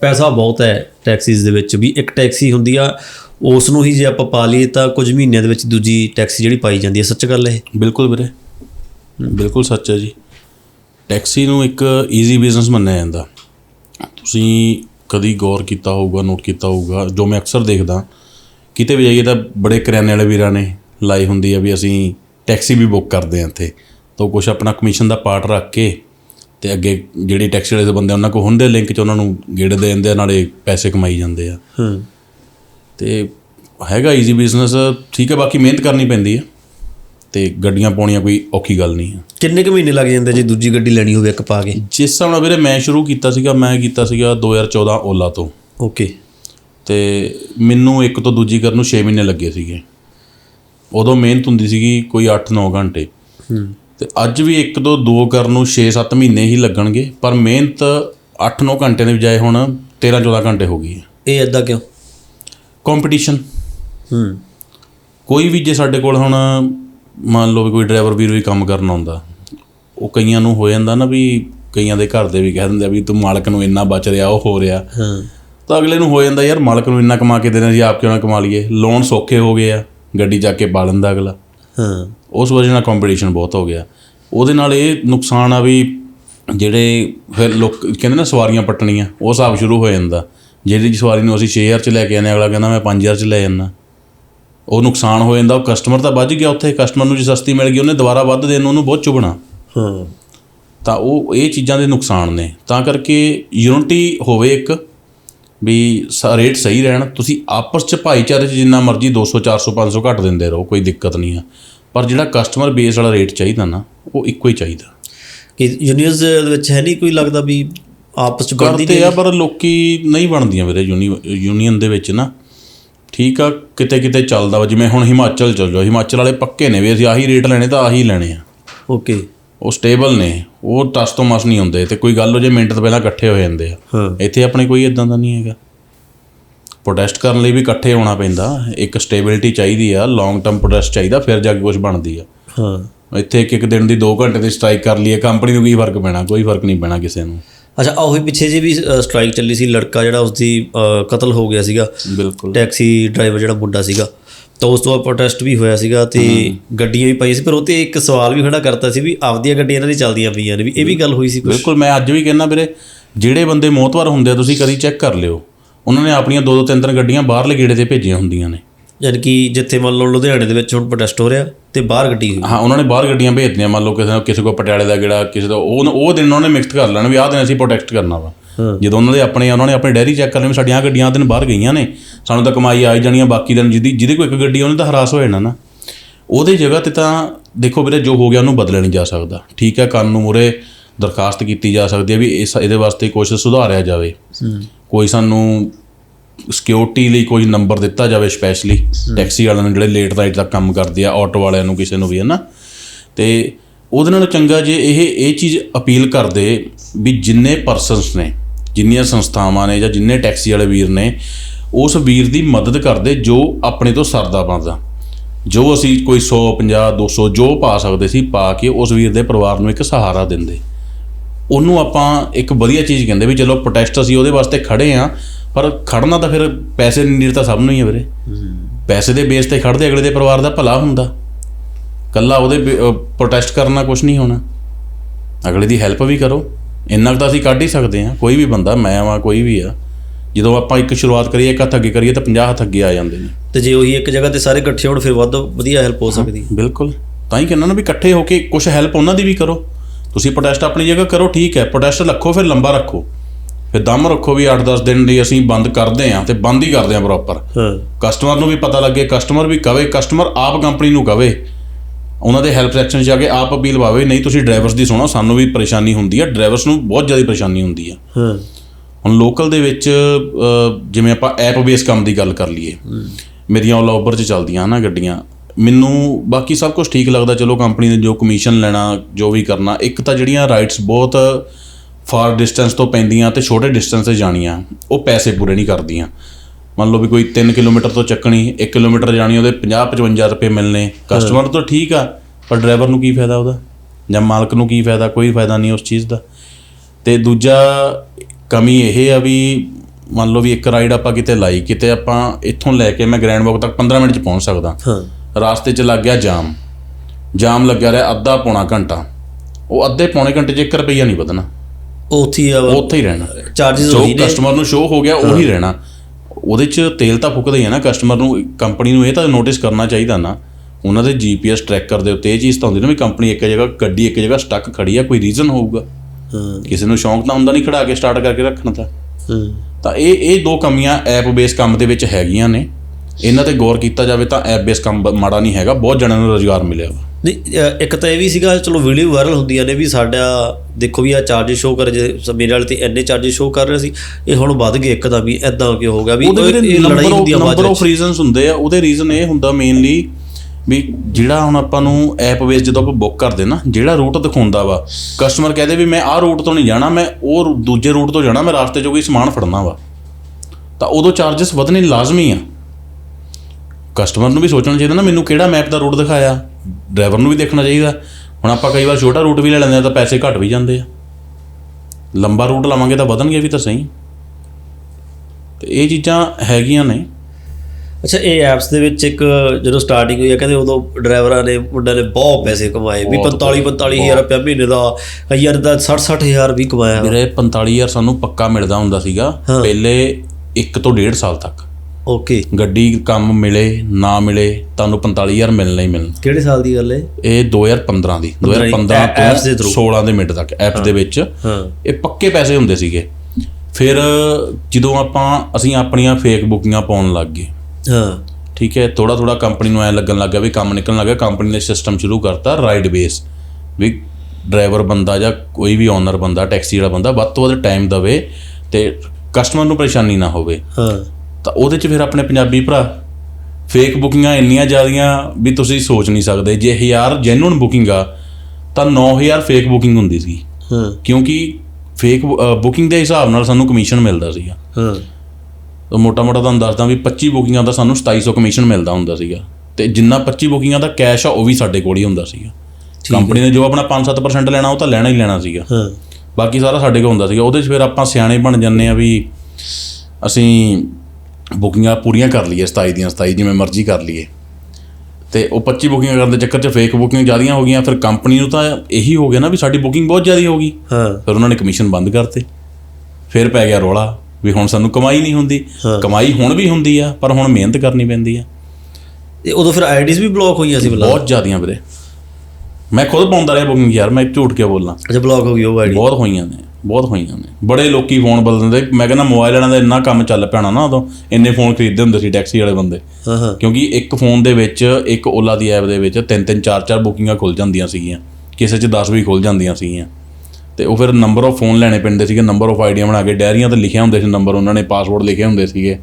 ਪੈਸਾ ਬਹੁਤ ਹੈ ਟੈਕਸੀਜ਼ ਦੇ ਵਿੱਚ ਵੀ। ਇੱਕ ਟੈਕਸੀ ਹੁੰਦੀ ਆ ਉਸ ਨੂੰ ਹੀ ਜੇ ਆਪਾਂ ਪਾ ਲਈਏ ਤਾਂ ਕੁਝ ਮਹੀਨਿਆਂ ਦੇ ਵਿੱਚ ਦੂਜੀ ਟੈਕਸੀ ਜਿਹੜੀ ਪਾਈ ਜਾਂਦੀ ਹੈ ਸੱਚ ਗੱਲ ਇਹ? ਬਿਲਕੁਲ ਵੀਰੇ। ਬਿਲਕੁਲ ਸੱਚ ਹੈ ਜੀ। ਟੈਕਸੀ ਨੂੰ ਇੱਕ ਈਜ਼ੀ ਬਿਜ਼ਨਸ ਮੰਨਿਆ ਜਾਂਦਾ। ਤੁਸੀਂ ਕਦੀ ਗੌਰ ਕੀਤਾ ਹੋਊਗਾ ਨੋਟ ਕੀਤਾ ਹੋਊਗਾ, ਜੋ ਮੈਂ ਅਕਸਰ ਦੇਖਦਾ, ਕਿਤੇ ਵੀ ਜਾਈਏ ਤਾਂ ਬੜੇ ਕਰਿਆਨੇ ਵਾਲੇ ਵੀਰਾਂ ਨੇ ਲਾਈ ਹੁੰਦੀ ਆ ਵੀ ਅਸੀਂ ਟੈਕਸੀ ਵੀ ਬੁੱਕ ਕਰਦੇ ਹਾਂ ਇੱਥੇ। ਤਾਂ ਕੁਝ ਆਪਣਾ ਕਮਿਸ਼ਨ ਦਾ ਪਾਰਟ ਰੱਖ ਕੇ ਤੇ ਅੱਗੇ ਜਿਹੜੀ ਟੈਕਸੀ ਵਾਲੇ ਦੇ ਬੰਦੇ ਉਹਨਾਂ ਕੋਲ ਹੁੰਦੇ ਲਿੰਕ 'ਚ ਉਹਨਾਂ ਨੂੰ ਗੇੜ ਦੇ ਦਿੰਦੇ ਆ ਨਾਲੇ ਪੈਸੇ ਕਮਾਈ ਜਾਂਦੇ ਆ। ਹੂੰ। ਤੇ ਹੈਗਾ ਈਜ਼ੀ ਬਿਜ਼ਨਸ ਠੀਕ ਹੈ ਬਾਕੀ ਮਿਹਨਤ ਕਰਨੀ ਪੈਂਦੀ ਹੈ ਤੇ ਗੱਡੀਆਂ ਪਾਉਣੀਆਂ ਕੋਈ ਔਖੀ ਗੱਲ ਨਹੀਂ ਹੈ ਕਿੰਨੇ ਕੁ ਮਹੀਨੇ ਲੱਗ ਜਾਂਦੇ ਜੇ ਦੂਜੀ ਗੱਡੀ ਲੈਣੀ ਹੋਵੇ ਇੱਕ ਪਾ ਕੇ? ਜਿਸ ਹਿਸਾਬ ਨਾਲ ਵੀਰੇ ਮੈਂ ਸ਼ੁਰੂ ਕੀਤਾ ਸੀਗਾ ਮੈਂ ਕੀਤਾ ਸੀਗਾ 2014 ਓਲਾ ਤੋਂ। ਓਕੇ। ਤੇ ਮੈਨੂੰ ਇੱਕ ਤੋਂ ਦੂਜੀ ਕਰਨ ਨੂੰ 6 ਮਹੀਨੇ ਲੱਗੇ ਸੀਗੇ। ਉਦੋਂ ਮਿਹਨਤ ਹੁੰਦੀ ਸੀਗੀ ਕੋਈ 8-9 ਘੰਟੇ। ਹੂੰ। ਤੇ ਅੱਜ ਵੀ ਇੱਕ ਤੋਂ ਦੋ ਕਰਨ ਨੂੰ 6-7 ਮਹੀਨੇ ਹੀ ਲੱਗਣਗੇ ਪਰ ਮਿਹਨਤ 8-9 ਘੰਟੇ ਦੇ ਬਜਾਏ ਹੁਣ 13-14 ਘੰਟੇ ਹੋ ਗਈ ਹੈ ਇਹ ਐਦਾਂ ਕਿਉਂ? ਕੰਪੀਟੀਸ਼ਨ ਹੂੰ। ਕੋਈ ਵੀ ਜੇ ਸਾਡੇ ਕੋਲ ਹੁਣ ਮੰਨ ਲਓ ਕੋਈ ਡਰਾਈਵਰ ਵੀਰ ਵੀ ਕੰਮ ਕਰਨ ਆਉਂਦਾ ਉਹ ਕਈਆਂ ਨੂੰ ਹੋ ਜਾਂਦਾ ਨਾ ਵੀ ਕਈਆਂ ਦੇ ਘਰ ਦੇ ਵੀ ਕਹਿ ਦਿੰਦੇ ਆ ਵੀ ਤੂੰ ਮਾਲਕ ਨੂੰ ਇੰਨਾ ਬਚ ਰਿਹਾ ਉਹ ਹੋ ਰਿਹਾ। ਹਾਂ। ਤਾਂ ਅਗਲੇ ਨੂੰ ਹੋ ਜਾਂਦਾ ਯਾਰ ਮਾਲਕ ਨੂੰ ਇੰਨਾ ਕਮਾ ਕੇ ਦੇਣਾ ਜੀ ਆਪ ਕਿਉਂ ਨਾ ਕਮਾ ਲਈਏ। ਲੋਨ ਸੌਖੇ ਹੋ ਗਏ ਆ ਗੱਡੀ ਜਾ ਕੇ ਪਾ ਲੈਂਦਾ ਅਗਲਾ। ਹਾਂ। ਉਸ ਵਜ੍ਹਾ ਨਾਲ ਕੰਪੀਟੀਸ਼ਨ ਬਹੁਤ ਹੋ ਗਿਆ। ਉਹਦੇ ਨਾਲ ਇਹ ਨੁਕਸਾਨ ਆ ਵੀ ਜਿਹੜੇ ਫਿਰ ਲੋਕ ਕਹਿੰਦੇ ਨਾ ਸਵਾਰੀਆਂ ਪੱਟਣੀਆਂ ਉਹ ਹਿਸਾਬ ਸ਼ੁਰੂ ਹੋ ਜਾਂਦਾ। ਜਿਹੜੀ ਸਵਾਰੀ ਨੂੰ ਅਸੀਂ 6000 ਚ ਲੈ ਕੇ ਆਨੇ ਅਗਲਾ ਕਹਿੰਦਾ ਮੈਂ 5000 ਚ ਲੈ ਜਾਂਦਾ ਉਹ ਨੁਕਸਾਨ ਹੋ ਜਾਂਦਾ ਉਹ ਕਸਟਮਰ ਤਾਂ ਵੱਜ ਗਿਆ ਉੱਥੇ ਕਸਟਮਰ ਨੂੰ ਜੇ ਸਸਤੀ ਮਿਲ ਗਈ ਉਹਨੇ ਦੁਬਾਰਾ ਵੱਧ ਦੇਣ ਨੂੰ ਉਹਨੂੰ ਬਹੁਤ ਚੁਭਣਾ। ਹਾਂ। ਤਾਂ ਉਹ ਇਹ ਚੀਜ਼ਾਂ ਦੇ ਨੁਕਸਾਨ ਨੇ। ਤਾਂ ਕਰਕੇ ਯੂਨਿਟੀ ਹੋਵੇ ਇੱਕ ਵੀ ਰੇਟ ਸਹੀ ਰਹਿਣ ਤੁਸੀਂ ਆਪਸ ਚ ਭਾਈਚਾਰੇ ਚ ਜਿੰਨਾ ਮਰਜ਼ੀ 200 400 500 ਘੱਟ ਦਿੰਦੇ ਰਹੋ ਕੋਈ ਦਿੱਕਤ ਨਹੀਂ ਆ। ਪਰ ਜਿਹੜਾ ਕਸਟਮਰ ਬੇਸ ਵਾਲਾ ਰੇਟ ਚਾਹੀਦਾ ਨਾ ਉਹ ਇੱਕੋ ਹੀ ਚਾਹੀਦਾ। ਕਿ ਯੂਨੀਅਰਸ ਦੇ ਵਿੱਚ ਹੈ ਨਹੀਂ ਕੋਈ ਲੱਗਦਾ ਵੀ ਆਪਸ ਚ ਬਣਦੀ ਕਰਦੇ ਆ ਪਰ ਲੋਕੀ ਨਹੀਂ ਬਣਦੀਆਂ ਵੀਰੇ ਯੂਨੀ ਯੂਨੀਅਨ ਦੇ ਵਿੱਚ ਨਾ। ਠੀਕ ਆ ਕਿਤੇ ਕਿਤੇ ਚੱਲਦਾ ਵਾ ਜਿਵੇਂ ਹੁਣ ਹਿਮਾਚਲ ਚੱਲ ਜਾਓ। ਹਿਮਾਚਲ ਵਾਲੇ ਪੱਕੇ ਨੇ ਵੀ ਅਸੀਂ ਆਹੀ ਰੇਟ ਲੈਣੇ ਤਾਂ ਆਹੀ ਲੈਣੇ ਆ। ਓਕੇ ਉਹ ਸਟੇਬਲ ਨੇ ਉਹ ਟਸ ਤੋਂ ਮਸ ਨਹੀਂ ਹੁੰਦੇ। ਤੇ ਕੋਈ ਗੱਲ ਹੋ ਜੇ ਮਿੰਟ ਤੋਂ ਪਹਿਲਾਂ ਇਕੱਠੇ ਹੋ ਜਾਂਦੇ ਆ। ਇੱਥੇ ਆਪਣੇ ਕੋਈ ਇਦਾਂ ਦਾ ਨਹੀਂ ਹੈਗਾ। ਪ੍ਰੋਟੈਸਟ ਕਰਨ ਲਈ ਵੀ ਇਕੱਠੇ ਹੋਣਾ ਪੈਂਦਾ। ਇੱਕ ਸਟੇਬਿਲਿਟੀ ਚਾਹੀਦੀ ਆ ਲੌਂਗ ਟਰਮ ਪ੍ਰੋਟੈਸਟ ਚਾਹੀਦਾ ਫਿਰ ਜਾ ਕੇ ਕੁਝ ਬਣਦੀ ਆ। ਹਾਂ। ਇੱਥੇ ਇੱਕ ਇੱਕ ਦਿਨ ਦੀ 2 ਘੰਟੇ ਦੀ ਸਟ੍ਰਾਈਕ ਕਰ ਲਈਏ ਕੰਪਨੀ ਨੂੰ ਕੀ ਫ਼ਰਕ ਪੈਣਾ? ਕੋਈ ਫ਼ਰਕ ਨਹੀਂ ਪੈਣਾ ਕਿਸੇ ਨੂੰ। ਅੱਛਾ ਆਹ ਉਹੀ ਪਿੱਛੇ ਜੇ ਵੀ ਸਟ੍ਰਾਈਕ ਚੱਲੀ ਸੀ ਲੜਕਾ ਜਿਹੜਾ ਉਸਦੀ ਕਤਲ ਹੋ ਗਿਆ ਸੀਗਾ। ਬਿਲਕੁਲ। ਟੈਕਸੀ ਡਰਾਈਵਰ ਜਿਹੜਾ ਮੁੰਡਾ ਸੀਗਾ। ਤਾਂ ਉਸ ਤੋਂ ਬਾਅਦ ਪ੍ਰੋਟੈਸਟ ਵੀ ਹੋਇਆ ਸੀਗਾ ਤੇ ਗੱਡੀਆਂ ਵੀ ਪਾਈ ਸੀ। ਪਰ ਉਹ ਤੇ ਇੱਕ ਸਵਾਲ ਵੀ ਖੜਾ ਕਰਤਾ ਸੀ ਵੀ ਆਪਦੀਆਂ ਗੱਡੀਆਂ ਇਹਨਾਂ ਦੀ ਚੱਲਦੀਆਂ ਪਈਆਂ ਨੇ ਵੀ ਇਹ ਵੀ ਗੱਲ ਹੋਈ ਸੀ ਬਿਲਕੁਲ ਮੈਂ ਅੱਜ ਵੀ ਕਹਿੰਦਾ ਵੀਰੇ ਜਿਹੜੇ ਬੰਦੇ ਮੋਤਵਰ ਹੁੰਦੇ ਆ ਤੁਸੀਂ ਕਦੀ ਚੈੱਕ ਕਰ ਲਿਓ। ਉਹਨਾਂ ਨੇ ਆਪਣੀਆਂ ਦੋ ਦੋ ਤਿੰਨ ਤਿੰਨ ਗੱਡੀਆਂ ਬਾਹਰਲੇ ਗੇੜੇ ਤੇ ਭੇਜੀਆਂ ਹੁੰਦੀਆਂ ਨੇ। ਯਾਨੀ ਕਿ ਜਿੱਥੇ ਮੰਨ ਲਓ ਲੁਧਿਆਣੇ ਦੇ ਵਿੱਚ ਹੁਣ ਪ੍ਰੋਟੈਸਟ ਹੋ ਰਿਹਾ ਤੇ ਬਾਹਰ ਗੱਡੀ ਹੋਈ। ਹਾਂ ਉਹਨਾਂ ਨੇ ਬਾਹਰ ਗੱਡੀਆਂ ਭੇਜਦੀਆਂ ਮੰਨ ਲਓ ਕਿਸੇ ਨੂੰ ਕਿਸੇ ਕੋ ਪਟਿਆਲੇ ਦਾ ਗੇੜਾ ਕਿਸੇ ਦਾ ਉਹ ਉਹ ਦਿਨ ਉਹਨਾਂ ਨੇ ਮਿਕਸ ਕਰ ਲੈਣਾ ਵੀ ਆਹ ਦਿਨ ਅਸੀਂ ਪ੍ਰੋਟੈਕਟ ਕਰਨਾ ਵਾ। ਜਦੋਂ ਉਹਨਾਂ ਦੇ ਆਪਣੇ ਉਹਨਾਂ ਨੇ ਆਪਣੀ ਡੈਰੀ ਚੈੱਕ ਕਰ ਲਈ ਵੀ ਸਾਡੀਆਂ ਗੱਡੀਆਂ ਦਿਨ ਬਾਹਰ ਗਈਆਂ ਨੇ ਸਾਨੂੰ ਤਾਂ ਕਮਾਈ ਆ ਹੀ ਜਾਣੀ ਆ ਬਾਕੀ ਦਿਨ ਜਿਹਦੀ ਜਿਹਦੇ ਕੋਈ ਇੱਕ ਗੱਡੀ ਉਹਨੇ ਤਾਂ ਹਰਾਸ ਹੋ ਜਾਣਾ ਨਾ। ਉਹਦੇ ਜਗ੍ਹਾ ਤੇ ਤਾਂ ਦੇਖੋ ਵੀਰੇ ਜੋ ਹੋ ਗਿਆ ਉਹਨੂੰ ਬਦਲਿਆ ਨਹੀਂ ਜਾ ਸਕਦਾ। ਠੀਕ ਹੈ ਕਾਨੂੰਨ ਮੂਰੇ ਦਰਖਾਸਤ ਕੀਤੀ ਜਾ ਸਕਦੀ ਹੈ ਵੀ ਇਸ ਇਹਦੇ ਵਾਸਤੇ ਕੁਝ ਸੁਧਾਰਿਆ ਜਾਵੇ। ਕੋਈ ਸਾਨੂੰ ਸਿਕਿਉਰਿਟੀ ਲਈ ਕੋਈ ਨੰਬਰ ਦਿੱਤਾ ਜਾਵੇ ਸਪੈਸ਼ਲੀ ਟੈਕਸੀ ਵਾਲਿਆਂ ਨੂੰ ਜਿਹੜੇ ਲੇਟ ਨਾਈਟ ਤੱਕ ਕੰਮ ਕਰਦੇ ਆ ਆਟੋ ਵਾਲਿਆਂ ਨੂੰ ਕਿਸੇ ਨੂੰ ਵੀ ਹੈ ਨਾ ਤੇ ਉਹਦੇ ਨਾਲ ਚੰਗਾ ਜੇ ਇਹ ਇਹ ਚੀਜ਼ ਅਪੀਲ ਕਰਦੇ ਵੀ ਜਿੰਨੇ ਪਰਸਨਸ ਨੇ ਜਿੰਨੀਆਂ ਸੰਸਥਾਵਾਂ ਨੇ ਜਾਂ ਜਿੰਨੇ ਟੈਕਸੀ ਵਾਲੇ ਵੀਰ ਨੇ ਉਸ ਵੀਰ ਦੀ ਮਦਦ ਕਰਦੇ ਜੋ ਆਪਣੇ ਤੋਂ ਸਰਦਾ ਬਣਦਾ ਜੋ ਅਸੀਂ ਕੋਈ 100 50 200 ਜੋ ਪਾ ਸਕਦੇ ਸੀ ਪਾ ਕੇ ਉਸ ਵੀਰ ਦੇ ਪਰਿਵਾਰ ਨੂੰ ਇੱਕ ਸਹਾਰਾ ਦਿੰਦੇ। ਉਹਨੂੰ ਆਪਾਂ ਇੱਕ ਵਧੀਆ ਚੀਜ਼ ਕਹਿੰਦੇ ਵੀ ਚਲੋ ਪ੍ਰੋਟੈਸਟ ਅਸੀਂ ਉਹਦੇ ਵਾਸਤੇ ਖੜੇ ਆ ਪਰ ਖੜਨਾ ਤਾਂ ਫਿਰ ਪੈਸੇ ਦੀ ਨੀਡ ਤਾਂ ਸਭ ਨੂੰ ਹੀ ਹੈ ਵੀਰੇ। ਪੈਸੇ ਦੇ ਬੇਸ ਤੇ ਖੜਦੇ ਅਗਲੇ ਦੇ ਪਰਿਵਾਰ ਦਾ ਭਲਾ ਹੁੰਦਾ। ਕੱਲਾ ਉਹਦੇ ਪ੍ਰੋਟੈਸਟ ਕਰਨਾ ਕੁਝ ਨਹੀਂ ਹੋਣਾ। ਅਗਲੇ ਦੀ ਹੈਲਪ ਵੀ ਕਰੋ। ਇੰਨਾ ਕੁ ਤਾਂ ਅਸੀਂ ਕੱਢ ਹੀ ਸਕਦੇ ਹਾਂ ਕੋਈ ਵੀ ਬੰਦਾ ਮੈਂ ਵਾਂ ਕੋਈ ਵੀ ਆ ਜਦੋਂ ਆਪਾਂ ਇੱਕ ਸ਼ੁਰੂਆਤ ਕਰੀਏ ਇੱਕ ਹੱਥ ਅੱਗੇ ਕਰੀਏ ਤਾਂ 50 ਹੱਥ ਅੱਗੇ ਆ ਜਾਂਦੇ ਨੇ। ਤੇ ਜੇ ਉਹੀ ਇੱਕ ਜਗ੍ਹਾ ਤੇ ਸਾਰੇ ਇਕੱਠੇ ਹੋਣ ਫਿਰ ਵੱਧ ਵਧੀਆ ਹੈਲਪ ਹੋ ਸਕਦੀ ਬਿਲਕੁਲ। ਤਾਂ ਹੀ ਕਹਿੰਦਾ ਨਾ ਵੀ ਇਕੱਠੇ ਹੋ ਕੇ ਕੁਝ ਹੈਲਪ ਉਹਨਾਂ ਦੀ ਵੀ ਕਰੋ। ਤੁਸੀਂ ਪ੍ਰੋਟੈਸਟ ਆਪਣੀ ਜਗ੍ਹਾ ਕਰੋ ਠੀਕ ਹੈ। ਪ੍ਰੋਟੈਸਟ ਰੱਖੋ ਫਿਰ ਲੰਬਾ ਰੱਖੋ। ਫਿਰ ਦਮ ਰੱਖੋ ਵੀ 8-10 ਦਿਨ ਲਈ ਅਸੀਂ ਬੰਦ ਕਰਦੇ ਆਂ ਤੇ ਬੰਦ ਹੀ ਕਰਦੇ ਆਂ ਪ੍ਰੋਪਰ ਕਸਟਮਰ ਨੂੰ ਵੀ ਪਤਾ ਲੱਗੇ ਕਸਟਮਰ ਵੀ ਕਵੇ ਕਸਟਮਰ ਆਪ ਕੰਪਨੀ ਨੂੰ ਕਵੇ। ਉਹਨਾਂ ਦੇ ਹੈਲਪ ਸੈਕਸ਼ਨ 'ਚ ਜਾ ਕੇ ਆਪ ਅਪੀਲ ਪਾਵੇ ਨਹੀਂ ਤੁਸੀਂ ਡਰਾਈਵਰਸ ਦੀ ਸੁਣੋ ਸਾਨੂੰ ਵੀ ਪਰੇਸ਼ਾਨੀ ਹੁੰਦੀ ਹੈ ਡਰਾਈਵਰਸ ਨੂੰ ਬਹੁਤ ਜ਼ਿਆਦਾ ਪਰੇਸ਼ਾਨੀ ਹੁੰਦੀ ਹਾਂ। ਹੁਣ ਲੋਕਲ ਦੇ ਵਿੱਚ ਜਿਵੇਂ ਆਪਾਂ ਐਪ ਬੇਸ ਕੰਮ ਦੀ ਗੱਲ ਕਰ ਲਈਏ। ਮੇਰੀਆਂ ਓਲਾ ਉਬਰ 'ਚ ਚੱਲਦੀਆਂ ਨਾ ਗੱਡੀਆਂ। ਮੈਨੂੰ ਬਾਕੀ ਸਭ ਕੁਝ ਠੀਕ ਲੱਗਦਾ, ਚਲੋ ਕੰਪਨੀ ਨੇ ਜੋ ਕਮਿਸ਼ਨ ਲੈਣਾ, ਜੋ ਵੀ ਕਰਨਾ, ਇੱਕ ਤਾਂ ਜਿਹੜੀਆਂ ਰਾਈਡਸ ਬਹੁਤ ਫਾਰ ਡਿਸਟੈਂਸ ਤੋਂ ਪੈਂਦੀਆਂ ਤੇ ਛੋਟੇ ਡਿਸਟੈਂਸ ਤੇ ਜਾਣੀਆਂ, ਉਹ ਪੈਸੇ ਪੂਰੇ ਨਹੀਂ ਕਰਦੀਆਂ। ਮੰਨ ਲਓ ਵੀ ਕੋਈ 3 ਕਿਲੋਮੀਟਰ ਤੋਂ ਚੱਕਣੀ 1 ਕਿਲੋਮੀਟਰ ਜਾਣੀ, ਉਹਦੇ 50 55 ਰੁਪਏ ਮਿਲਨੇ ਕਸਟਮਰ ਤੋਂ ਠੀਕ ਆ, ਪਰ ਡਰਾਈਵਰ ਨੂੰ ਕੀ ਫਾਇਦਾ ਉਹਦਾ? ਜਾਂ ਮਾਲਕ ਨੂੰ ਕੀ ਫਾਇਦਾ? ਕੋਈ ਫਾਇਦਾ ਨਹੀਂ ਉਸ ਚੀਜ਼ ਦਾ। ਤੇ ਦੂਜਾ ਕਮੀ ਇਹ ਆ ਵੀ ਮੰਨ ਲਓ ਵੀ ਇੱਕ ਰਾਈਡ ਆਪਾਂ ਕਿਤੇ ਲਾਈ, ਕਿਤੇ ਆਪਾਂ ਇੱਥੋਂ ਲੈ ਕੇ ਮੈਂ ਗ੍ਰੈਂਡ ਵਾਕ ਤੱਕ 15 ਮਿੰਟ 'ਚ ਪਹੁੰਚ ਸਕਦਾ। ਹਾਂ। ਰਾਸਤੇ 'ਚ ਲੱਗ ਗਿਆ ਜਾਮ। ਜਾਮ ਲੱਗਿਆ ਰਿਹਾ ਅੱਧਾ ਪੌਣਾ ਘੰਟਾ। ਉਹ ਅੱਧੇ ਪੌਣੇ ਘੰਟੇ 'ਚ 1 ਰੁਪਈਆ ਨਹੀਂ ਵਧਣਾ। ਉਹ ਉੱਥੇ ਹੀ ਉਹ ਉੱਥੇ ਹੀ ਰਹਿਣਾ। ਚਾਰजेस ਜੋ ਨੇ। ਕਸਟਮਰ ਨੂੰ ਸ਼ੋ ਹੋ ਗਿਆ ਉਹੀ ਰਹਿਣਾ। ਉਹਦੇ 'ਚ ਤੇਲ ਤਾਂ ਫੁੱਕਦਾ ਹੀ ਹੈ ਨਾ ਕਸਟਮਰ ਨੂੰ ਕੰਪਨੀ ਨੂੰ ਇਹ ਤਾਂ ਨੋਟਿਸ ਕਰਨਾ ਚਾਹੀਦਾ ਨਾ। ਉਹਨਾਂ ਦੇ ਜੀਪੀਐਸ ਟਰੈਕਰ ਦੇ ਉੱਤੇ ਇਹ ਚੀਜ਼ ਤਾਂ ਹੁੰਦੀ ਨਾ ਵੀ ਕੰਪਨੀ ਇੱਕ ਜਗ੍ਹਾ ਗੱਡੀ ਇੱਕ ਜਗ੍ਹਾ ਸਟਕ ਖੜੀ ਆ ਕੋਈ ਰੀਜ਼ਨ ਹੋਊਗਾ। ਹਾਂ। ਕਿਸੇ ਨੂੰ ਸ਼ੌਂਕ ਤਾਂ ਹੁੰਦਾ ਨਹੀਂ ਖੜਾ ਕੇ ਸਟਾਰਟ ਕਰਕੇ ਰੱਖਣ ਦਾ ਹਾਂ। ਤਾਂ ਇਹ ਇਹ ਦੋ ਕਮੀਆਂ ਐਪ ਬੇਸ ਕੰਮ ਦੇ ਵਿੱਚ ਹੈਗੀਆਂ ਨੇ। ਇਹਨਾਂ ਤੇ ਗੌਰ ਕੀਤਾ ਜਾਵੇ ਤਾਂ ਐਪ ਬੇਸ ਕੰਮ ਮਾੜਾ ਨਹੀਂ ਹੈਗਾ ਬਹੁਤ ਜਣਾਂ ਨੂੰ ਰੋਜ਼ਗਾਰ ਮਿਲਿਆ ਵਾ। ਨਹੀਂ ਇੱਕ ਤਾਂ ਇਹ ਵੀ ਸੀਗਾ ਚਲੋ ਵੀਡੀਓ ਵਾਇਰਲ ਹੁੰਦੀ ਆ ਨੇ ਵੀ ਸਾਡਾ ਦੇਖੋ ਵੀ ਆ ਚਾਰਜਸ ਸ਼ੋ ਕਰ ਜੇ ਮੇਰੇ ਵਾਲੇ ਤੇ ਐਨੇ ਚਾਰਜਸ ਸ਼ੋ ਕਰ ਰਹੇ ਸੀ ਇਹ ਹੁਣ ਵੱਧ ਗਏ ਇੱਕ ਦਾ ਵੀ ਐਦਾਂ ਕਿ ਹੋ ਗਿਆ ਵੀ ਇਹ ਲੜਾਈ ਹੁੰਦੀ ਆ ਨੰਬਰ ਆਫ ਰੀਜ਼ਨਸ ਹੁੰਦੇ ਆ ਉਹਦੇ ਰੀਜ਼ਨ ਇਹ ਹੁੰਦਾ ਮੇਨਲੀ ਵੀ ਜਿਹੜਾ ਹੁਣ ਆਪਾਂ ਨੂੰ ਐਪ ਵੇਸ ਜਦੋਂ ਆਪਾਂ ਬੁੱਕ ਕਰਦੇ ਨਾ ਜਿਹੜਾ ਰੂਟ ਦਿਖਾਉਂਦਾ ਵਾ ਕਸਟਮਰ ਕਹਦੇ ਵੀ ਮੈਂ ਆਹ ਰੂਟ ਤੋਂ ਨਹੀਂ ਜਾਣਾ ਮੈਂ ਉਹ ਦੂਜੇ ਰੂਟ ਤੋਂ ਜਾਣਾ ਮੈਂ ਰਾਸਤੇ 'ਚ ਕੋਈ ਸਮਾਨ ਫੜਨਾ ਵਾ। ਤਾਂ ਉਦੋਂ ਚਾਰजेस ਵਧਨੇ ਲਾਜ਼ਮੀ ਆ। ਕਸਟਮਰ ਨੂੰ ਵੀ ਸੋਚਣਾ ਚਾਹੀਦਾ ਨਾ ਮੈਨੂੰ ਕਿਹੜਾ ਮੈਪ ਦਾ ਰੂਟ ਦਿਖਾਇਆ? ਡਰਾਈਵਰ ਨੂੰ ਵੀ ਦੇਖਣਾ ਚਾਹੀਦਾ। ਹੁਣ ਆਪਾਂ ਕਈ ਵਾਰ ਛੋਟਾ ਰੂਟ ਵੀ ਲੈ ਲੈਂਦੇ ਆ ਤਾਂ ਪੈਸੇ ਘੱਟ ਵੀ ਜਾਂਦੇ ਆ। ਲੰਬਾ ਰੂਟ ਲਾਵਾਂਗੇ ਤਾਂ ਵਧਣਗੇ ਵੀ ਤਾਂ ਸਹੀ। ਤੇ ਇਹ ਚੀਜ਼ਾਂ ਹੈਗੀਆਂ ਨੇ। ਅੱਛਾ ਇਹ ਐਪਸ ਦੇ ਵਿੱਚ ਇੱਕ ਜਦੋਂ ਸਟਾਰਟਿੰਗ ਹੋਈ ਆ ਕਹਿੰਦੇ ਉਦੋਂ ਡਰਾਈਵਰਾਂ ਨੇ ਮੁੰਡਿਆਂ ਨੇ ਬਹੁਤ ਪੈਸੇ ਕਮਾਏ ਵੀ 45 45000 ਰੁਪਏ ਮਹੀਨੇ ਦਾ ਕਈਆਂ ਨੇ ਤਾਂ 60 60000 ਵੀ ਕਮਾਇਆ। ਵੀਰੇ 45000 ਸਾਨੂੰ ਪੱਕਾ ਮਿਲਦਾ ਹੁੰਦਾ ਸੀਗਾ ਪਹਿਲੇ 1 ਤੋਂ 1.5 ਸਾਲ ਤੱਕ। ਓਕੇ ਗੱਡੀ ਕੰਮ ਮਿਲੇ ਨਾ ਮਿਲੇ ਤੁਹਾਨੂੰ 45000 ਮਿਲਣਾ ਹੀ ਮਿਲਣਾ। ਕਿਹੜੇ ਸਾਲ ਦੀ ਗੱਲ ਹੈ? ਇਹ 2015 ਦੀ। 2015 ਐ- apps ਦੇ through। 16 ਦੇ ਮਿੰਟ ਤੱਕ ਐਪ ਦੇ ਵਿੱਚ। ਹਾਂ। ਇਹ ਪੱਕੇ ਪੈਸੇ ਹੁੰਦੇ ਸੀਗੇ। ਫਿਰ ਜਦੋਂ ਆਪਾਂ ਅਸੀਂ ਆਪਣੀਆਂ ਫੇਕ ਬੁਕਿੰਗਾਂ ਪਾਉਣ ਲੱਗ ਗਏ। ਹਾਂ। ਠੀਕ ਹੈ ਥੋੜਾ ਥੋੜਾ ਕੰਪਨੀ ਨੂੰ ਐ ਲੱਗਣ ਲੱਗਾ ਵੀ ਕੰਮ ਨਿਕਲਣ ਲੱਗਾ ਕੰਪਨੀ ਨੇ ਸਿਸਟਮ ਸ਼ੁਰੂ ਕਰਤਾ ਰਾਈਡ ਬੇਸ ਵੀ ਡਰਾਈਵਰ ਬੰਦਾ ਜਾਂ ਕੋਈ ਵੀ ਓਨਰ ਬੰਦਾ ਟੈਕਸੀ ਵਾਲਾ ਬੰਦਾ ਵੱਧ ਤੋਂ ਵੱਧ ਟਾਈਮ ਦਵੇ ਤੇ ਕਸਟਮਰ ਨੂੰ ਪਰੇਸ਼ਾਨੀ ਨਾ ਹੋਵੇ। ਹਾਂ। ਤਾਂ ਉਹਦੇ 'ਚ ਫਿਰ ਆਪਣੇ ਪੰਜਾਬੀ ਭਰਾ ਫੇਕ ਬੁਕਿੰਗਾਂ ਇੰਨੀਆਂ ਜ਼ਿਆਦੀਆਂ ਵੀ ਤੁਸੀਂ ਸੋਚ ਨਹੀਂ ਸਕਦੇ। ਜੇ 1000 ਜੈਨੂਨ ਬੁਕਿੰਗ ਆ ਤਾਂ 9000 ਫੇਕ ਬੁਕਿੰਗ ਹੁੰਦੀ ਸੀ ਹਾਂ। ਕਿਉਂਕਿ ਫੇਕ ਬੁਕਿੰਗ ਦੇ ਹਿਸਾਬ ਨਾਲ ਸਾਨੂੰ ਕਮਿਸ਼ਨ ਮਿਲਦਾ ਸੀਗਾ। ਹਾਂ। ਤਾਂ ਮੋਟਾ ਮੋਟਾ ਤੁਹਾਨੂੰ ਦੱਸਦਾ ਵੀ 25 ਬੁਕਿੰਗਾਂ ਦਾ ਸਾਨੂੰ 2700 ਕਮਿਸ਼ਨ ਮਿਲਦਾ ਹੁੰਦਾ ਸੀਗਾ। ਤੇ ਜਿੰਨਾ 25 ਬੁਕਿੰਗਾਂ ਦਾ ਕੈਸ਼ ਆ ਉਹ ਵੀ ਸਾਡੇ ਕੋਲ ਹੀ ਹੁੰਦਾ ਸੀਗਾ। ਕੰਪਨੀ ਨੇ ਜੋ ਆਪਣਾ 5-7% ਲੈਣਾ ਉਹ ਤਾਂ ਲੈਣਾ ਹੀ ਲੈਣਾ ਸੀਗਾ। ਹਾਂ। ਬਾਕੀ ਸਾਰਾ ਸਾਡੇ ਕੋਲ ਹੁੰਦਾ ਸੀਗਾ। ਉਹਦੇ 'ਚ ਫਿਰ ਆਪਾਂ ਸਿਆਣੇ ਬਣ ਜੰਨੇ ਆ ਵੀ ਅਸੀਂ ਬੁਕਿੰਗਾਂ ਪੂਰੀਆਂ ਕਰ ਲਈਏ 27 ਦੀਆਂ 27 ਜਿਵੇਂ ਮਰਜ਼ੀ ਕਰ ਲਈਏ। ਤੇ ਉਹ 25 ਬੁਕਿੰਗਾਂ ਕਰਨ ਦੇ ਚੱਕਰ 'ਚ ਫੇਕ ਬੁਕਿੰਗ ਜ਼ਿਆਦੀਆਂ ਹੋ ਗਈਆਂ ਫਿਰ ਕੰਪਨੀ ਨੂੰ ਤਾਂ ਇਹੀ ਹੋ ਗਿਆ ਨਾ ਵੀ ਸਾਡੀ ਬੁਕਿੰਗ ਬਹੁਤ ਜ਼ਿਆਦਾ ਹੋ ਗਈ। ਹਾਂ। ਫਿਰ ਉਹਨਾਂ ਨੇ ਕਮਿਸ਼ਨ ਬੰਦ ਕਰਤੇ। ਫਿਰ ਪੈ ਗਿਆ ਰੋਲਾ ਵੀ ਹੁਣ ਸਾਨੂੰ ਕਮਾਈ ਨਹੀਂ ਹੁੰਦੀ। ਕਮਾਈ ਹੁਣ ਵੀ ਹੁੰਦੀ ਆ ਪਰ ਹੁਣ ਮਿਹਨਤ ਕਰਨੀ ਪੈਂਦੀ ਆ। ਤੇ ਉਦੋਂ ਫਿਰ ਆਈਡੀਜ਼ ਵੀ ਬਲੌਕ ਹੋਈਆਂ ਸੀ ਬਲਾ। ਬਹੁਤ ਜ਼ਿਆਦੀਆਂ ਵੀਰੇ। ਮੈਂ ਖੁਦ ਪਾਉਂਦਾ ਰਿਹਾ ਬੁਕਿੰਗ ਯਾਰ ਮੈਂ ਝੂਠ ਕਿਉਂ ਬੋਲਾਂ? ਅੱਛਾ ਬਲੌਕ ਹੋ ਗਈ ਉਹ ਆਈਡੀ ਬਹੁਤ ਹੋਈਆਂ ਨੇ। ਬਹੁਤ ਹੋਈਆਂ ਨੇ। ਬੜੇ ਲੋਕੀ ਫੋਨ ਬਦਲਦੇ ਮੈਂ ਕਹਿੰਦਾ ਮੋਬਾਈਲ ਵਾਲਿਆਂ ਦਾ ਇੰਨਾ ਕੰਮ ਚੱਲ ਪੈਣਾ ਨਾ ਉਦੋਂ ਇੰਨੇ ਫੋਨ ਖਰੀਦਦੇ ਹੁੰਦੇ ਸੀ ਟੈਕਸੀ ਵਾਲੇ ਬੰਦੇ। ਕਿਉਂਕਿ ਇੱਕ ਫੋਨ ਦੇ ਵਿੱਚ ਇੱਕ ਓਲਾ ਦੀ ਐਪ ਦੇ ਵਿੱਚ ਤਿੰਨ ਤਿੰਨ ਚਾਰ ਚਾਰ ਬੁਕਿੰਗਾਂ ਖੁੱਲ ਜਾਂਦੀਆਂ ਸੀਗੀਆਂ। ਕਿਸੇ 'ਚ 10 ਵੀ ਖੁੱਲ ਜਾਂਦੀਆਂ ਸੀਗੀਆਂ। ਤੇ ਉਹ ਫਿਰ ਨੰਬਰ ਆਫ ਫੋਨ ਲੈਣੇ ਪੈਂਦੇ ਸੀਗੇ ਨੰਬਰ ਆਫ ਆਈਡੀਆਂ ਬਣਾ ਕੇ। ਡਾਇਰੀਆਂ ਤੇ ਲਿਖਿਆ ਹੁੰਦੇ ਸੀ ਨੰਬਰ ਉਹਨਾਂ ਨੇ ਪਾਸਵਰਡ ਲਿਖੇ ਹੁੰਦੇ ਸੀਗੇ।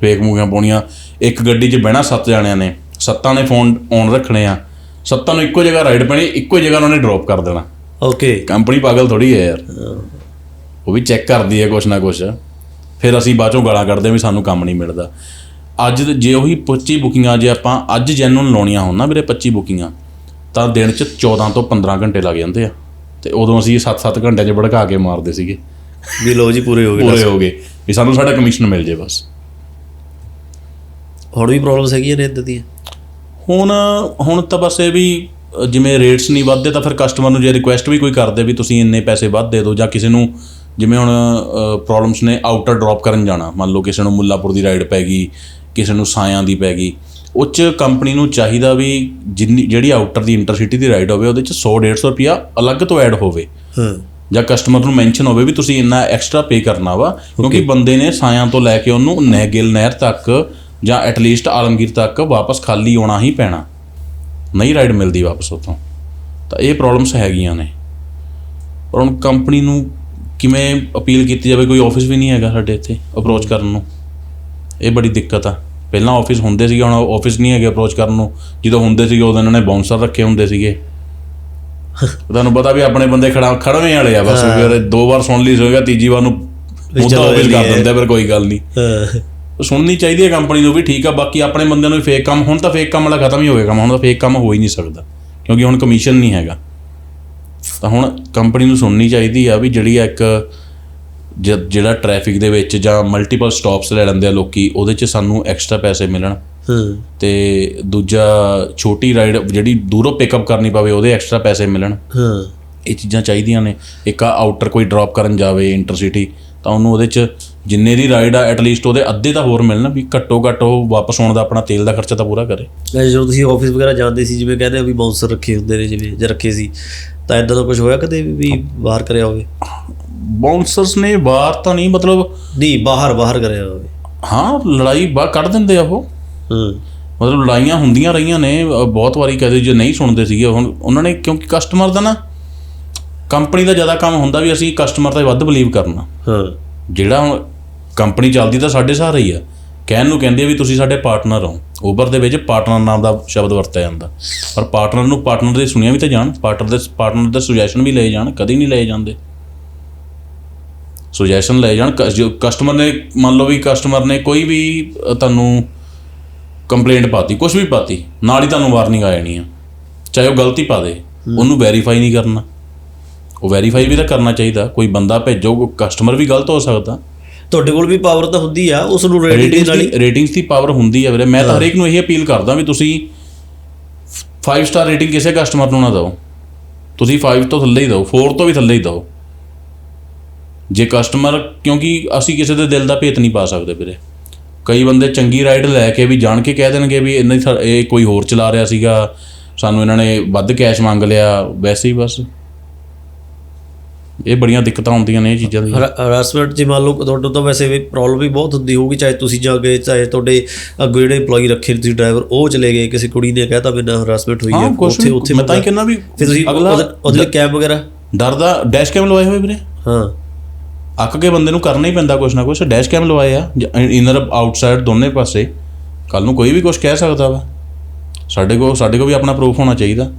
ਫੇਕ ਮੂਗੀਆਂ ਪਾਉਣੀਆਂ। ਇੱਕ ਗੱਡੀ 'ਚ ਬਹਿਣਾ ਸੱਤ ਜਾਣਿਆਂ ਨੇ। ਸੱਤਾਂ ਨੇ ਫੋਨ ਔਨ ਰੱਖਣੇ ਆ। ਸੱਤਾਂ ਨੂੰ ਇੱਕੋ ਜਗ੍ਹਾ ਰਾਈਡ ਪੈਣੀ ਇੱਕੋ ਜਗ੍ਹਾ ਉਹਨਾਂ ਨੇ ਡ੍ਰੌਪ ਕਰ ਦੇਣਾ। ਓਕੇ ਕੰਪਨੀ ਪਾਗਲ ਥੋੜੀ ਹੈ ਯਾਰ। ਉਹ ਵੀ ਚੈੱਕ ਕਰਦੀ ਹੈ ਕੁਛ ਨਾ ਕੁਛ। ਫਿਰ ਅਸੀਂ ਬਾਅਦ ਚੋਂ ਗਾਲਾਂ ਕੱਢਦੇ ਵੀ ਸਾਨੂੰ ਕੰਮ ਨਹੀਂ ਮਿਲਦਾ। ਅੱਜ ਜੇ ਉਹੀ 25 ਬੁਕਿੰਗਾਂ ਜੇ ਆਪਾਂ ਅੱਜ ਜੈਨੂਨ ਲਾਉਣੀਆਂ ਹੋਣ ਨਾ ਵੀਰੇ 25 ਬੁਕਿੰਗਾਂ ਤਾਂ ਦਿਨ 'ਚ 14 ਤੋਂ 15 ਘੰਟੇ ਲੱਗ ਜਾਂਦੇ ਆ। ਤੇ ਉਦੋਂ ਅਸੀਂ 7-7 ਘੰਟਿਆਂ 'ਚ ਭੜਕਾ ਕੇ ਮਾਰਦੇ ਸੀਗੇ। ਵੀ ਲੋ ਜੀ ਪੂਰੇ ਹੋ ਗਏ ਪੂਰੇ ਹੋ ਗਏ। ਵੀ ਸਾਨੂੰ ਸਾਡਾ ਕਮਿਸ਼ਨ ਮਿਲ ਜੇ ਬਸ। ਹੁਣ ਵੀ ਪ੍ਰੋਬਲਮਸ ਹੈਗੀਆਂ ਨੇ ਇਦਾਂ ਦੀਆਂ? ਹੁਣ ਹੁਣ ਤਾਂ ਬਸ ਇਹ ਵੀ ਜਿਵੇਂ ਰੇਟਸ ਨਹੀਂ ਵੱਧਦੇ ਤਾਂ ਫਿਰ ਕਸਟਮਰ ਨੂੰ ਜੇ ਰਿਕੁਐਸਟ ਵੀ ਕੋਈ ਕਰਦੇ ਵੀ ਤੁਸੀਂ ਇੰਨੇ ਪੈਸੇ ਵੱਧ ਦੇ ਦਿਓ ਜਾਂ ਕਿਸੇ ਨੂੰ ਜਿਵੇਂ ਹੁਣ ਪ੍ਰੋਬਲਮਸ ਨੇ ਆਊਟਰ ਡ੍ਰੌਪ ਕਰਨ ਜਾਣਾ। ਮੰਨ ਲਓ ਕਿਸੇ ਨੂੰ ਮੁੱਲਾਪੁਰ ਦੀ ਰਾਈਡ ਪੈ ਗਈ ਕਿਸੇ ਨੂੰ ਸਾਇਆਂ ਦੀ ਪੈ ਗਈ। ਉਹ 'ਚ ਕੰਪਨੀ ਨੂੰ ਚਾਹੀਦਾ ਵੀ ਜਿੰਨੀ ਜਿਹੜੀ ਆਊਟਰ ਦੀ ਇੰਟਰਸਿਟੀ ਦੀ ਰਾਈਡ ਹੋਵੇ ਉਹਦੇ 'ਚ 100 150 ਰੁਪਿਆ ਅਲੱਗ ਤੋਂ ਐਡ ਹੋਵੇ। ਹਾਂ। ਜਾਂ ਕਸਟਮਰ ਨੂੰ ਮੈਂਸ਼ਨ ਹੋਵੇ ਵੀ ਤੁਸੀਂ ਇੰਨਾ ਐਕਸਟਰਾ ਪੇ ਕਰਨਾ ਵਾ ਕਿਉਂਕਿ ਬੰਦੇ ਨੇ ਸਾਇਆਂ ਤੋਂ ਲੈ ਕੇ ਉਹਨੂੰ ਨਹਿਗਿਲ ਨਹਿਰ ਤੱਕ ਜਾਂ ਐਟਲੀਸਟ ਆਲਮਗੀਰ ਤੱਕ ਵਾਪਸ ਖਾਲੀ ਆਉਣਾ ਹੀ ਪੈਣਾ। ਨਹੀਂ ਰਾਈਡ ਮਿਲਦੀ ਵਾਪਸ ਉੱਥੋਂ। ਤਾਂ ਇਹ ਪ੍ਰੋਬਲਮਸ ਹੈਗੀਆਂ ਨੇ। ਪਰ ਹੁਣ ਕੰਪਨੀ ਨੂੰ ਕਿਵੇਂ ਅਪੀਲ ਕੀਤੀ ਜਾਵੇ ਕੋਈ ਆਫਿਸ ਵੀ ਨਹੀਂ ਹੈਗਾ ਸਾਡੇ ਇੱਥੇ ਅਪਰੋਚ ਕਰਨ ਨੂੰ। ਇਹ ਬੜੀ ਦਿੱਕਤ ਆ। ਪਹਿਲਾਂ ਆਫਿਸ ਹੁੰਦੇ ਸੀਗੇ ਹੁਣ ਆਫਿਸ ਨਹੀਂ ਹੈਗੇ ਅਪਰੋਚ ਕਰਨ ਨੂੰ। ਜਦੋਂ ਹੁੰਦੇ ਸੀਗੇ ਉਦੋਂ ਇਹਨਾਂ ਨੇ ਬਾਉਂਸਰ ਰੱਖੇ ਹੁੰਦੇ ਸੀਗੇ। ਤੁਹਾਨੂੰ ਪਤਾ ਵੀ ਆਪਣੇ ਬੰਦੇ ਖੜਾ ਖੜਵੇਂ ਵਾਲੇ ਆ ਬਸ ਫਿਰ ਦੋ ਵਾਰ ਸੁਣ ਲਈ ਹੋਏਗਾ ਤੀਜੀ ਵਾਰ ਨੂੰ ਚਲੋ ਆਫਿਸ ਕਰ। ਦਿੰਦੇ ਫਿਰ ਕੋਈ ਗੱਲ ਨਹੀਂ। ਹਾਂ। ਸੁਣਨੀ ਚਾਹੀਦੀ ਹੈ ਕੰਪਨੀ ਨੂੰ ਵੀ ਠੀਕ ਆ ਬਾਕੀ ਆਪਣੇ ਬੰਦਿਆਂ ਨੂੰ ਵੀ ਫੇਕ ਕੰਮ ਹੁਣ ਤਾਂ ਫੇਕ ਕੰਮ ਵਾਲਾ ਖਤਮ ਹੀ ਹੋ ਗਿਆ ਕੰਮ ਹੁਣ ਤਾਂ ਫੇਕ ਕੰਮ ਹੋ ਹੀ ਨਹੀਂ ਸਕਦਾ ਕਿਉਂਕਿ ਹੁਣ ਕਮਿਸ਼ਨ ਨਹੀਂ ਹੈਗਾ। ਤਾਂ ਹੁਣ ਕੰਪਨੀ ਨੂੰ ਸੁਣਨੀ ਚਾਹੀਦੀ ਆ ਵੀ ਜਿਹੜੀ ਆ ਇੱਕ ਜਿਹੜਾ ਟ੍ਰੈਫਿਕ ਦੇ ਵਿੱਚ ਜਾਂ ਮਲਟੀਪਲ ਸਟਾਪਸ ਲੈ ਲੈਂਦੇ ਆ ਲੋਕੀ ਉਹਦੇ 'ਚ ਸਾਨੂੰ ਐਕਸਟਰਾ ਪੈਸੇ ਮਿਲਣ। ਹਾਂ। ਤੇ ਦੂਜਾ ਛੋਟੀ ਰਾਈਡ ਜਿਹੜੀ ਦੂਰੋਂ ਪਿਕਅਪ ਕਰਨੀ ਪਵੇ ਉਹਦੇ ਐਕਸਟਰਾ ਪੈਸੇ ਮਿਲਣ। ਹਾਂ। ਇਹ ਚੀਜ਼ਾਂ ਚਾਹੀਦੀਆਂ ਨੇ। ਇੱਕ ਆ ਆਊਟਰ ਕੋਈ ਡ੍ਰੌਪ ਕਰਨ ਜਾਵੇ ਇੰਟਰਸਿਟੀ ਤਾਂ ਉਹਨੂੰ ਉਹਦੇ 'ਚ ਜਿੰਨੇ ਦੀ ਰਾਈਡ ਆ ਐਟਲੀਸਟ ਉਹਦੇ ਅੱਧੇ ਤਾਂ ਹੋਰ ਮਿਲਣ ਵੀ ਘੱਟੋ ਘੱਟ ਉਹ ਵਾਪਸ ਆਉਣ ਦਾ ਆਪਣਾ ਤੇਲ ਦਾ ਖਰਚਾ ਤਾਂ ਪੂਰਾ ਕਰੇ। ਜਦੋਂ ਤੁਸੀਂ ਆਫਿਸ ਵਗੈਰਾ ਜਾਂਦੇ ਸੀ ਜਿਵੇਂ ਕਹਿੰਦੇ ਆ ਵੀ ਬਾਉਂਸਰ ਰੱਖੇ ਹੁੰਦੇ ਨੇ ਜਿਵੇਂ ਜਾਂ ਰੱਖੇ ਸੀ ਤਾਂ ਇਦਾਂ ਦਾ ਕੁਝ ਹੋਇਆ ਕਦੇ ਵੀ ਬਾਹਰ ਕਰਿਆ ਹੋਵੇ? ਬਾਉਂਸਰਸ ਨੇ ਬਾਹਰ ਤਾਂ ਨਹੀਂ ਮਤਲਬ ਨਹੀਂ ਬਾਹਰ ਬਾਹਰ ਕਰਿਆ ਹੋਵੇ। ਹਾਂ ਲੜਾਈ ਬਾਹਰ ਕੱਢ ਦਿੰਦੇ ਆ ਉਹ। ਹਾਂ। ਮਤਲਬ ਲੜਾਈਆਂ ਹੁੰਦੀਆਂ ਰਹੀਆਂ ਨੇ ਬਹੁਤ ਵਾਰੀ ਕਦੇ ਜੇ ਨਹੀਂ ਸੁਣਦੇ ਸੀਗੇ ਹੁਣ ਉਹਨਾਂ ਨੇ ਕਿਉਂਕਿ ਕਸਟਮਰ ਦਾ ਨਾ ਕੰਪਨੀ ਦਾ ਜ਼ਿਆਦਾ ਕੰਮ ਹੁੰਦਾ ਵੀ ਅਸੀਂ ਕਸਟਮਰ ਤੇ ਵੱਧ ਬਲੀਵ ਕਰਨਾ। ਹਾਂ। ਜਿਹੜਾ ਹੁਣ ਕੰਪਨੀ ਚੱਲਦੀ ਤਾਂ ਸਾਡੇ ਸਹਾਰੇ ਹੀ ਆ। ਕਹਿਣ ਨੂੰ ਕਹਿੰਦੇ ਆ ਵੀ ਤੁਸੀਂ ਸਾਡੇ ਪਾਰਟਨਰ ਹੋ। ਉਬਰ ਦੇ ਵਿੱਚ ਪਾਰਟਨਰ ਨਾਮ ਦਾ ਸ਼ਬਦ ਵਰਤਿਆ ਜਾਂਦਾ। ਪਰ ਪਾਰਟਨਰ ਨੂੰ ਪਾਰਟਨਰ ਦੇ ਸੁਣਿਆ ਵੀ ਤਾਂ ਜਾਣ ਪਾਰਟਨਰ ਦੇ ਪਾਰਟਨਰ ਦੇ ਸੁਜੈਸ਼ਨ ਵੀ ਲਏ ਜਾਣ ਕਦੀ ਨਹੀਂ ਲਏ ਜਾਂਦੇ। ਸੁਜੈਸ਼ਨ ਲਏ ਜਾਣ ਕਸਟਮਰ ਨੇ ਮੰਨ ਲਓ ਵੀ ਕਸਟਮਰ ਨੇ ਕੋਈ ਵੀ ਤੁਹਾਨੂੰ ਕੰਪਲੇਂਟ ਪਾਤੀ ਕੁਝ ਵੀ ਪਾਤੀ ਨਾਲ ਹੀ ਤੁਹਾਨੂੰ ਵਾਰਨਿੰਗ ਆ ਜਾਣੀ ਆ। ਚਾਹੇ ਉਹ ਗਲਤੀ ਪਾ ਦੇ ਉਹਨੂੰ ਵੈਰੀਫਾਈ ਨਹੀਂ ਕਰਨਾ। ਉਹ ਵੈਰੀਫਾਈ ਵੀ ਤਾਂ ਕਰਨਾ ਚਾਹੀਦਾ ਕੋਈ ਬੰਦਾ ਭੇਜੋ ਕਸਟਮਰ ਵੀ ਗਲਤ ਹੋ ਸਕਦਾ। ਤੁਹਾਡੇ ਕੋਲ ਵੀ ਪਾਵਰ ਤਾਂ ਹੁੰਦੀ ਆ ਉਸ ਨੂੰ ਰੇਟਿੰਗ ਰੇਟਿੰਗਸ ਨਾਲ ਹੀ ਦੀ ਰੇਟਿੰਗਸ ਦੀ ਪਾਵਰ ਹੁੰਦੀ ਹੈ ਵੀਰੇ। ਮੈਂ ਤਾਂ ਹਰੇਕ ਨੂੰ ਇਹ ਅਪੀਲ ਕਰਦਾ ਵੀ ਤੁਸੀਂ 5 ਸਟਾਰ ਰੇਟਿੰਗ ਕਿਸੇ ਕਸਟਮਰ ਨੂੰ ਨਾ ਦਿਓ। ਤੁਸੀਂ 5 ਤੋਂ ਥੱਲੇ ਹੀ ਦਿਓ 4 ਤੋਂ ਵੀ ਥੱਲੇ ਹੀ ਦਿਓ। ਜੇ ਕਸਟਮਰ ਕਿਉਂਕਿ ਅਸੀਂ ਕਿਸੇ ਦੇ ਦਿਲ ਦਾ ਭੇਤ ਨਹੀਂ ਪਾ ਸਕਦੇ ਵੀਰੇ। ਕਈ ਬੰਦੇ ਚੰਗੀ ਰਾਈਡ ਲੈ ਕੇ ਵੀ ਜਾਣ ਕੇ ਕਹਿ ਦੇਣਗੇ ਵੀ ਥ- ਇਹ ਕੋਈ ਹੋਰ ਚਲਾ ਰਿਹਾ ਸੀਗਾ ਸਾਨੂੰ ਇਹਨਾਂ ਨੇ ਵੱਧ ਕੈਸ਼ ਮੰਗ ਲਿਆ ਵੈਸੇ ਹੀ ਬਸ। ਇਹ ਬੜੀਆਂ ਦਿੱਕਤਾਂ ਹੁੰਦੀਆਂ ਨੇ ਇਹ ਚੀਜ਼ਾਂ ਦੀਆਂ। ਹਰਾਸਮੈਂਟ ਜੇ ਮੰਨ ਲਓ ਤੁਹਾਡੇ ਤਾਂ ਵੈਸੇ ਵੀ ਪ੍ਰੋਬਲਮ ਵੀ ਬਹੁਤ ਹੁੰਦੀ ਹੋਊਗੀ ਚਾਹੇ ਤੁਸੀਂ ਜਾ ਗਏ ਚਾਹੇ ਤੁਹਾਡੇ ਅੱਗੇ ਜਿਹੜੇ EMPLOYE ਰੱਖੇ ਨੇ ਤੁਸੀਂ ਡਰਾਈਵਰ ਉਹ ਚਲੇ ਗਏ ਕਿਸੇ ਕੁੜੀ ਨੇ ਕਹਿਤਾ ਮੇਰੇ ਨਾਲ ਹਰਾਸਮੈਂਟ ਹੋਈ ਹਾਂ ਕੁਛ ਵੀ ਮੈਂ ਤਾਂ ਹੀ ਕਹਿੰਦਾ ਵੀ ਫਿਰ ਤੁਸੀਂ ਅਗਲਾ ਉਹਦੇ- ਕੈਬ ਵਗੈਰਾ? ਡਰਦਾ ਡੈਸ਼ ਕੈਮ ਲਵਾਏ ਹੋਏ ਵੀਰੇ। ਹਾਂ। ਅੱਕ ਕੇ ਬੰਦੇ ਨੂੰ ਕਰਨਾ ਹੀ ਪੈਂਦਾ ਕੁਛ ਨਾ ਕੁਛ ਡੈਸ਼ ਕੈਮ ਲਵਾਏ ਆ। ਇਨਰ ਆਊਟਸਾਈਡ ਦੋਨੇ ਪਾਸੇ। ਕੱਲ ਨੂੰ ਕੋਈ ਵੀ ਕੁਝ ਕਹਿ ਸਕਦਾ ਵਾ। ਸਾਡੇ ਕੋਲ ਸਾਡੇ ਕੋਲ ਵੀ ਆਪਣਾ ਪ੍ਰੂਫ ਹੋਣਾ ਚਾਹੀਦਾ।